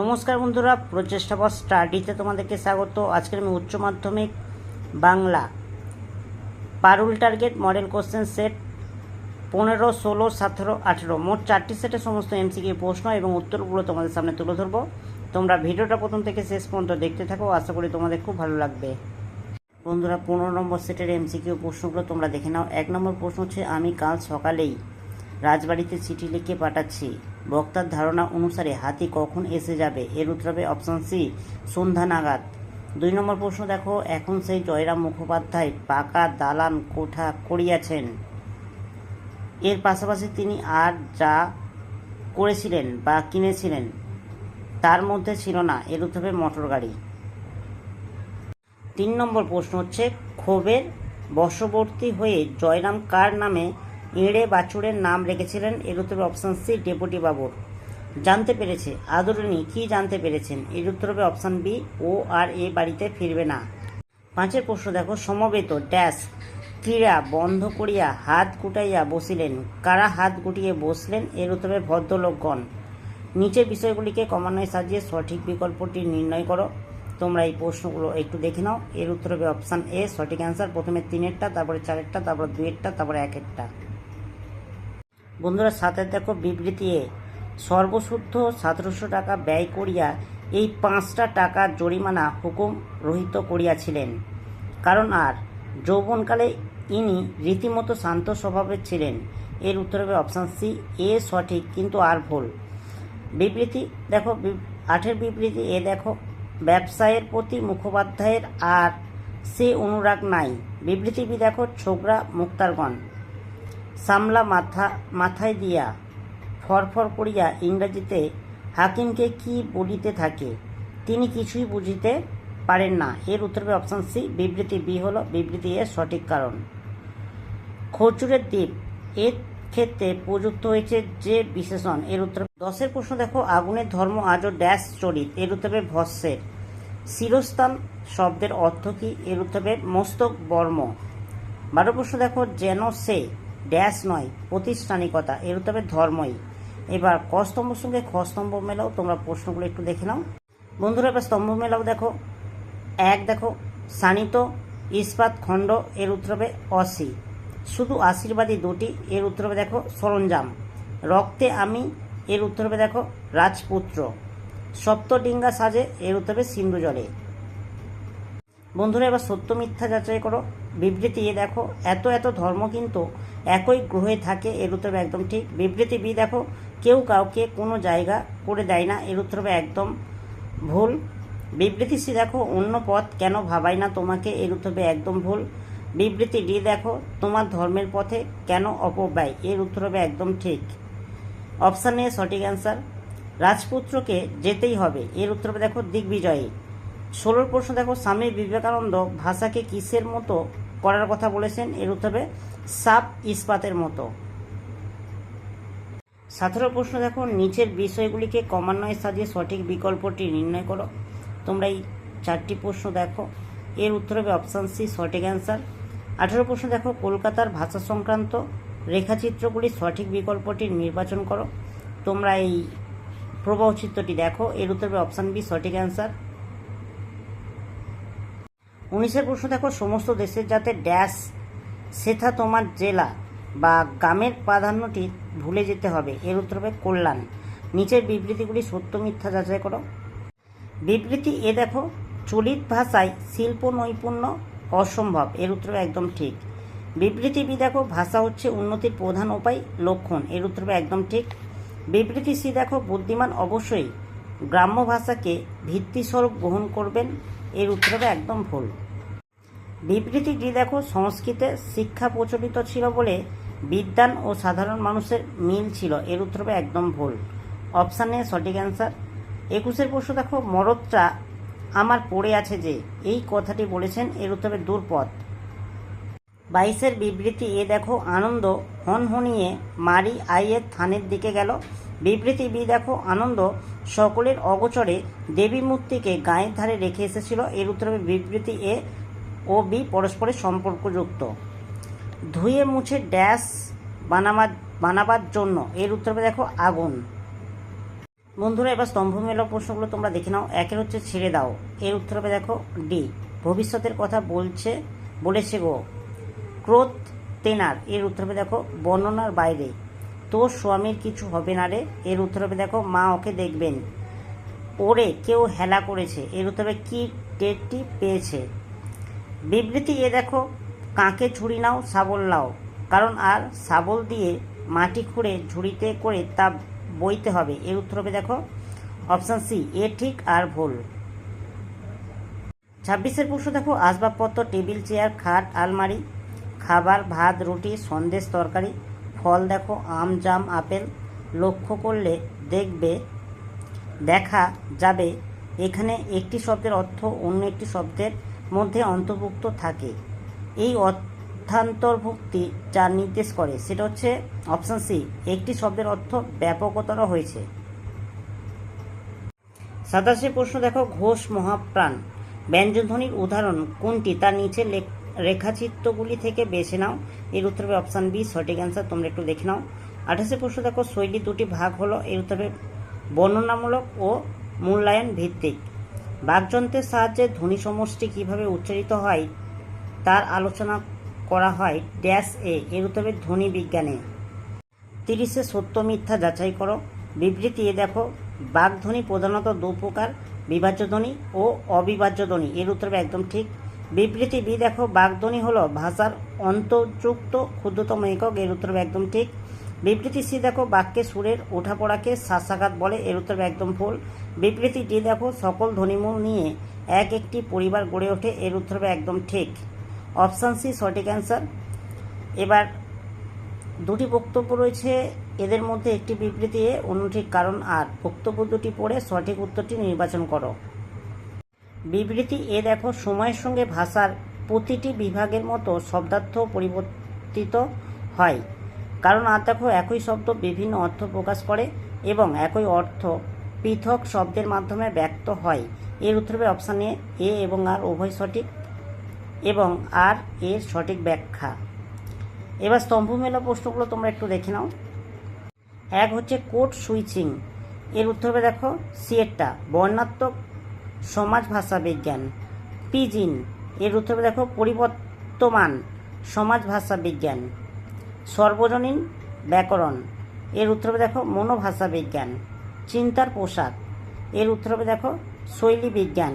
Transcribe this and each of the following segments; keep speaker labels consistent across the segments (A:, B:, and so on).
A: নমস্কার বন্ধুরা, প্রচেষ্টা বস স্টাডিতে তোমাদেরকে স্বাগত। আজকের আমি উচ্চ মাধ্যমিক Bangla. Parul target model question set পনেরো, ষোলো, সতেরো, আঠেরো। মোট চারটি সেটে সমস্ত এমসিকিউ প্রশ্ন এবং উত্তরগুলো তোমাদের সামনে তুলে ধরবো। তোমরা ভিডিওটা প্রথম থেকে শেষ পর্যন্ত দেখতে থাকো, আশা করি তোমাদের খুব ভালো লাগবে। বন্ধুরা, পনেরো নম্বর সেটের এমসিকিউ প্রশ্নগুলো তোমরা দেখে নাও। এক নম্বর প্রশ্ন হচ্ছে, আমি কাল সকালেই রাজবাড়িতে চিঠি লিখে পাঠাচ্ছি। বক্তার ধারণা অনুসারে হাতি কখন এসে যাবে? এর উত্তর হবে অপশন সি সন্ধ্যা নাগাদ। দুই নম্বর প্রশ্ন, দেখো, এখন সেই জয়রাম মুখোপাধ্যায় পাকা দালান কোঠা করিয়াছেন। এর পাশাপাশি তিনি আর যা করেছিলেন বা কিনেছিলেন, তার মধ্যে ছিল না। এর উত্তর মোটর গাড়ি। তিন নম্বর প্রশ্ন হচ্ছে, ক্ষোভের বশবর্তী হয়ে জয়রাম কার নামে এঁড়ে বাছুরের নাম রেখেছিলেন এর উত্তর অপশান সি ডেপুটি বাবুর জানতে পেরেছে। আদরণী, কি জানতে পেরেছেন? এর উত্তর হবে অপশান বি ও আর এ বাড়িতে ফিরবে না। পাঁচের প্রশ্ন দেখো। সমবেত, ড্যাশ, ক্রীড়া, বন্ধ করিয়া হাত গুটাইয়া বসিলেন। কারা হাত গুটিয়ে বসলেন? এর উত্তরে ভদ্রলোকগণ। নিচের বিষয়গুলিকে ক্রমান্বয়ে সাজিয়ে সঠিক বিকল্পটি নির্ণয় করো। তোমরা এই প্রশ্নগুলো একটু দেখে নাও। এর উত্তর হবে অপশান এ সঠিক অ্যান্সার প্রথমে তিনেরটা, তারপরে চারেরটা, তারপরে দুইয়েরটা, তারপরে একেরটা। বন্ধুরা, সাথে দেখো বিবৃতি এ সর্বশুদ্ধ সতেরোশো টাকা ব্যয় করিয়া এই পাঁচটা টাকা জরিমানা হুকুম রহিত করিয়াছিলেন। কারণ আর, যৌবনকালে ইনি রীতিমতো শান্ত স্বভাবের ছিলেন। এর উত্তর হবে অপশান সি এ সঠিক কিন্তু আর ভুল। বিবৃতি, দেখো আঠের বিবৃতি, এ দেখো, ব্যবসায়ের প্রতি মুখোপাধ্যায়ের আর সে অনুরাগ নাই। বিবৃতি বি দেখো, ছোকরা, মুক্তারগণ। সামলা মাথা, মাথায় দিয়া ফরফর করিয়া ইংরাজিতে হাকিমকে কি বলিতে থাকে, তিনি কিছুই বুঝিতে পারেন না। এর উত্তর হবে অপশান সি বিবৃতি বি হল, বিবৃতি এর সঠিক কারণ। খরচুরের দ্বীপ, এর ক্ষেত্রে প্রযুক্ত হয়েছে যে বিশেষণ, এর উত্তর দশের প্রশ্ন দেখো, আগুনের ধর্ম আজও ড্যাশ চরিত, এর উত্তর ভস্যের। শিরস্থান শব্দের অর্থ কি, এর উত্তর মস্তক বর্ম। বারো প্রশ্ন দেখো, যেন সে ড্যাশ নয়, প্রতিষ্ঠানিকতা, এর উত্তর ধর্মই। এবার ক স্তম্ভর সঙ্গে খ স্তম্ভ মেলাও, তোমরা প্রশ্নগুলো একটু দেখে নাও। বন্ধুরা, এবার স্তম্ভ মেলাও দেখো। এক দেখো, সানিত, ইস্পাত, খণ্ড, এর উত্তর অসি। শুধু আশীর্বাদী দুটি, এর উত্তর দেখো সরঞ্জাম। রক্তে আমি, এর উত্তর দেখো রাজপুত্র। সপ্তডিঙ্গা সাজে, এর উত্তর সিন্ধু জলে। বন্ধুরা, এবার সত্য মিথ্যা যাচাই করো। বিবৃতি এ দেখো, এত এত ধর্ম কিন্তু একই গ্রহে থাকে, এর উত্তর একদম ঠিক। বিবৃতি বি দেখো, কেউ কাউকে কোনো জায়গা করে দেয় না, এর উত্তর একদম ভুল। বিবৃতি সি দেখো, অন্য পথ কেন ভাবাই না তোমাকে, এর উত্তর একদম ভুল। বিবৃতি ডি দেখো, তোমার ধর্মের পথে কেন অপব্যয়, এর উত্তর হবে একদম ঠিক। অপশান এ সঠিক অ্যান্সার, রাজপুত্রকে যেতেই হবে, এর উত্তর দেখো, দিগ্বিজয়ী। ষোলোর প্রশ্ন দেখো, স্বামী বিবেকানন্দ ভাষাকে কিসের মতো করার কথা বলেছেন? এর উত্তর সাপ ইস্পাতের মতো। সতেরো প্রশ্ন দেখো, নিচের বিষয়গুলিকে ক্রমান্বয়ে সাজিয়ে সঠিক বিকল্পটি নির্ণয় করো। তোমরা এই চারটি প্রশ্ন দেখো। এর উত্তর হবে অপশান সি, সঠিক অ্যান্সার। আঠেরো প্রশ্ন দেখো, কলকাতার ভাষা সংক্রান্ত রেখাচিত্রগুলি সঠিক বিকল্পটি নির্বাচন করো। তোমরা এই প্রবাহ চিত্রটি দেখো। এর উত্তর হবে অপশান বি, সঠিক অ্যান্সার। উনিশের প্রশ্ন দেখো, সমস্ত দেশের যাতে ড্যাশ সেথা তোমার জেলা বা গ্রামের প্রাধান্যটি ভুলে যেতে হবে। এর উত্তর হবে কল্যাণ। নিচের বিবৃতিগুলি সত্য মিথ্যা যাচাই করো। বিবৃতি এ দেখো, চলিত ভাষায় শিল্প নৈপুণ্য অসম্ভব। এর উত্তর একদম ঠিক। বিবৃতি বি দেখো, ভাষা হচ্ছে উন্নতির প্রধান উপায়, লক্ষণ। এর উত্তর একদম ঠিক। বিবৃতি সি দেখো, বুদ্ধিমান অবশ্যই গ্রাম্য ভাষাকে ভিত্তিস্বরূপ গ্রহণ করবেন। এর উত্তর একদম ভুল। বিবৃতি ডি দেখো, সংস্কৃতে শিক্ষা প্রচলিত ছিল বলে বিদ্যান ও সাধারণ মানুষের মিল ছিল। এর উত্তর একদম ভুল। অপশানে সঠিক অ্যান্সার একুশের প্রশ্ন দেখো মরদটা আমার পড়ে আছে যে, এই কথাটি বলেছেন, এর উত্তর দূরপথ বাইশের বিবৃতি, এ দেখো, আনন্দ হনহনিয়ে মারি আইয়ের থানের দিকে গেল। বিবৃতি বি দেখো, আনন্দ সকলের অগোচরে দেবী মূর্তিকে গায়ের ধারে রেখে এসেছিল। এর উত্তর বিবৃতি এ ও বি পরস্পরের সম্পর্কযুক্ত। ধুয়ে মুছে ড্যাশ বানাবার বানাবার জন্য। এর উত্তর দেখো, আগুন। বন্ধুরা, এবার স্তম্ভমূলক প্রশ্নগুলো তোমরা দেখে নাও। একের হচ্ছে ছেড়ে দাও। এর উত্তর হবে দেখো, ডি। ভবিষ্যতের কথা বলছে, বলেছে গো। ক্রোধ তেনার। এর উত্তর হবে দেখো, বর্ণনার বাইরে। তোর স্বামীর কিছু হবে না রে। এর উত্তর হবে দেখো, মা ওকে দেখবেন। ওরে, কেউ হেলা করেছে। এর উত্তর হবে, কি টেরটি পেয়েছে? বিবৃতি এ দেখো, কাঁকে ঝুড়ি নাও, শাবল নাও। কারণ আর শাবল দিয়ে মাটি খুঁড়ে ঝুড়িতে করে তা বইতে হবে। এর উত্তর হবে দেখো, অপশান সি, এ ঠিক আর ভুল। ছাব্বিশের প্রশ্ন দেখো, আসবাবপত্র, টেবিল, চেয়ার, খাট, আলমারি, খাবার, ভাত, রুটি, সন্দেশ, তরকারি, ফল দেখো, আম, জাম, আপেল। লক্ষ্য করলে দেখবে, দেখা যাবে, এখানে একটি শব্দের অর্থ অন্য একটি শব্দের মধ্যে অন্তর্ভুক্ত থাকে। এই অর্থান্তর্ভুক্তি যা নির্দেশ করে, সেটা হচ্ছে অপশান সি, একটি শব্দের অর্থ ব্যাপকতর হয়েছে। সাতাশে প্রশ্ন দেখো, ঘোষ মহাপ্রাণ। ব্যঞ্জনধ্বনির উদাহরণ কোনটি? তার নিচে রেখাচিত্রগুলি থেকে বেছে নাও। এর উত্তর হবে অপশান বি, সঠিক অ্যান্সার, তোমরা একটু দেখে নাও। আঠাশে প্রশ্ন দেখো, শৈলী দুটি ভাগ হলো। এর উত্তর হবে বর্ণনামূলক ও মূল্যায়ন ভিত্তিক। বাকযন্ত্রের সাহায্যে ধ্বনি সমষ্টি কীভাবে উচ্চারিত হয়, তার আলোচনা করা হয় ড্যাশ এ, এর উত্তরে ধ্বনি বিজ্ঞানে। তিরিশে সত্য মিথ্যা যাচাই করো। বিবৃতি এ দেখো বাগধ্বনি প্রধানত দু প্রকার, বিভাজ্য ধ্বনি ও অবিভাজ্য ধ্বনি, এর উত্তর একদম ঠিক। বিবৃতি বি দেখো বাগধ্বনি হলো ভাষার অন্তর্যুক্ত ক্ষুদ্রতম একক, এর উত্তর একদম ঠিক। বিবৃতি সি দেখো, বাক্যে সুরের ওঠাপড়াকে শ্বাসাঘাত বলে, এর উত্তর একদম ভুল। বিবৃতি ডি দেখো, সকল ধ্বনিমূল নিয়ে এক একটি পরিবার গড়ে ওঠে, এর উত্তর একদম ঠিক। অপশান সি, সঠিক অ্যান্সার। এবার দুটি বক্তব্য রয়েছে, এদের মধ্যে একটি বিবৃতি এ অন্যটির কারণ আর। বক্তব্য দুটি পড়ে, সঠিক উত্তরটি নির্বাচন করো। বিবৃতি এ দেখো, সময়ের সঙ্গে ভাষার প্রতিটি বিভাগের মতো শব্দার্থ পরিবর্তিত হয়। কারণ দেখো একই শব্দ বিভিন্ন অর্থ প্রকাশ করে এবং একই অর্থ পৃথক শব্দের মাধ্যমে ব্যক্ত হয়। এর উত্তর অপশান এ এবং আর উভয় সঠিক এবং আর এর সঠিক ব্যাখ্যা। এবার স্তম্ভ মেলা প্রশ্নগুলো তোমরা একটু দেখে নাও। এক হচ্ছে কোড সুইচিং। এর উত্তর হবে দেখো সিয়েরটা বর্ণাত্মক সমাজ ভাষা বিজ্ঞান পিজিন এর উত্তর হবে দেখো, পরিবর্তমান সমাজ ভাষা বিজ্ঞান। সর্বজনীন ব্যাকরণ। এর উত্তর হবে দেখো মনোভাষা বিজ্ঞান, চিন্তার পোশাক। এর উত্তর হবে দেখো শৈলী বিজ্ঞান।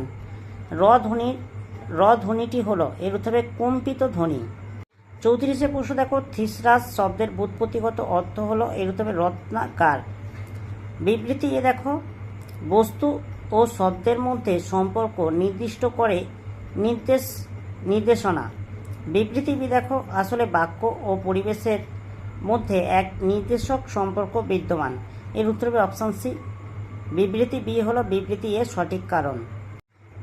A: র ধ্বনির র ধ্বনিটি হলো, এর উত্তর হবে কম্পিত ধ্বনি। চৌত্রিশে প্রশ্ন দেখো থিসরাস শব্দের বুৎপত্তিগত অর্থ হলো, এর উত্তর হবে রত্নাকার। বিবৃতি এ দেখো, বস্তু ও শব্দের মধ্যে সম্পর্ক নির্দিষ্ট করে নির্দেশ নির্দেশনা। বিবৃতিবি দেখো, আসলে বাক্য ও পরিবেশের মধ্যে এক নির্দেশক সম্পর্ক বিদ্যমান। এর উত্তর হবে অপশান সি। বিবৃতি বি হলো বিবৃতি এর সঠিক কারণ।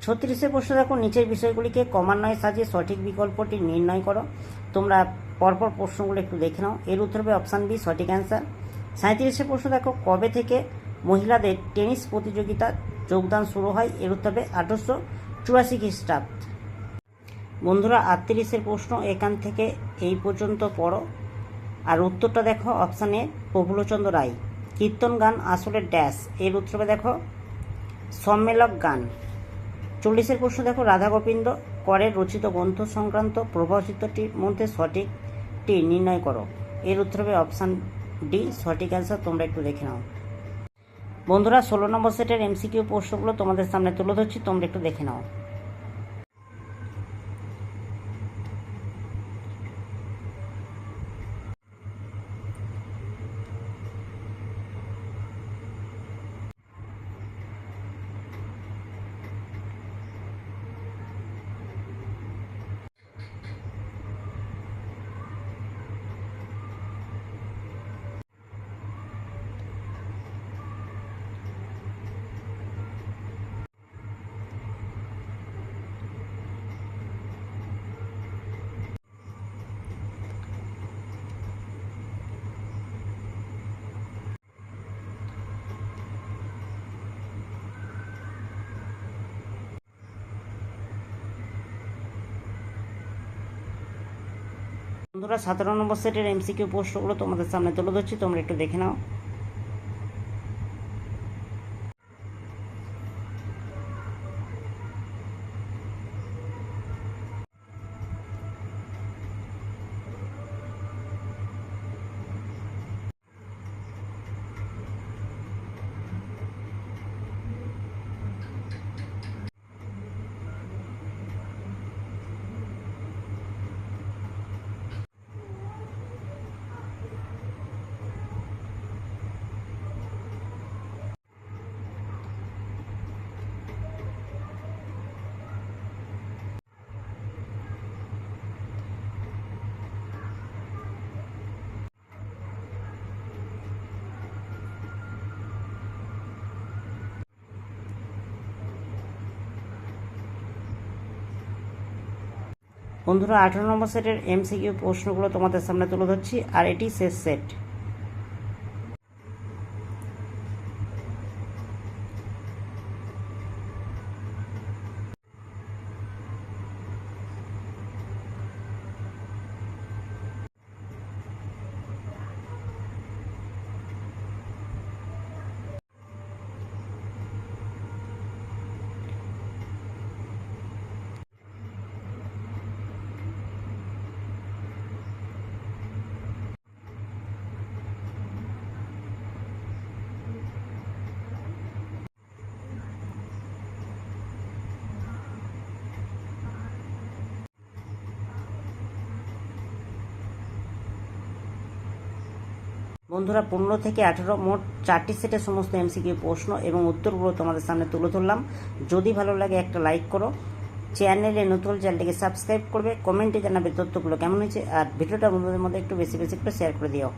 A: ছত্রিশে প্রশ্ন দেখো, নিচের বিষয়গুলিকে ক্রমান্বয়ে সাজিয়ে সঠিক বিকল্পটি নির্ণয় করো। তোমরা পরপর প্রশ্নগুলো একটু দেখে নাও। এর উত্তর হবে অপশান বি, সঠিক অ্যান্সার। সাঁত্রিশে প্রশ্ন দেখো, কবে থেকে মহিলাদের টেনিস প্রতিযোগিতা যোগদান শুরু হয়? এর উত্তর হবে আঠারোশো চুরাশি খ্রিস্টাব্দ। বন্ধুরা, আটত্রিশের প্রশ্ন এখান থেকে এই পর্যন্ত পড়ো। আর উত্তরটা দেখো অপশানে প্রফুল্লচন্দ্র রায়। কীর্তন গান আসলে ড্যাশ এর উত্তর হবে দেখো, সম্মেলক গান। চল্লিশের প্রশ্ন দেখো রাধা গোবিন্দ করের রচিত গ্রন্থ সংক্রান্ত প্রভাষিতটির মধ্যে সঠিকটি নির্ণয় করো। এর উত্তর হবে অপশান ডি সঠিক অ্যান্সার তোমরা একটু দেখে নাও। বন্ধুরা, ষোলো নম্বর সেটের এমসিকিউ প্রশ্নগুলো তোমাদের সামনে তুলে ধরছি, তোমরা একটু দেখে নাও। বন্ধুরা সতেরো নম্বর সেটের এমসিকিউ প্রশ্নগুলো তোমাদের সামনে তুলে ধরছি তোমরা একটু দেখে নাও। বন্ধুরা আঠারো নম্বর সেটের এমসিকিউ প্রশ্নগুলো তোমাদের সামনে তুলে ধরছি আর এটি শেষ সেট বন্ধুরা, পনেরো থেকে আঠেরো, মোট চারটি সেটের সমস্ত এমসিকিউ প্রশ্ন এবং উত্তরগুলো তোমাদের সামনে তুলে ধরলাম। যদি ভালো লাগে একটা লাইক করো। চ্যানেলে নতুন চ্যানেলটিকে সাবস্ক্রাইব করবে, কমেন্টে জানাবে তথ্যগুলো কেমন হয়েছে, আর ভিডিওটা বন্ধুদের মধ্যে একটু বেশি বেশি করে শেয়ার করে দিও।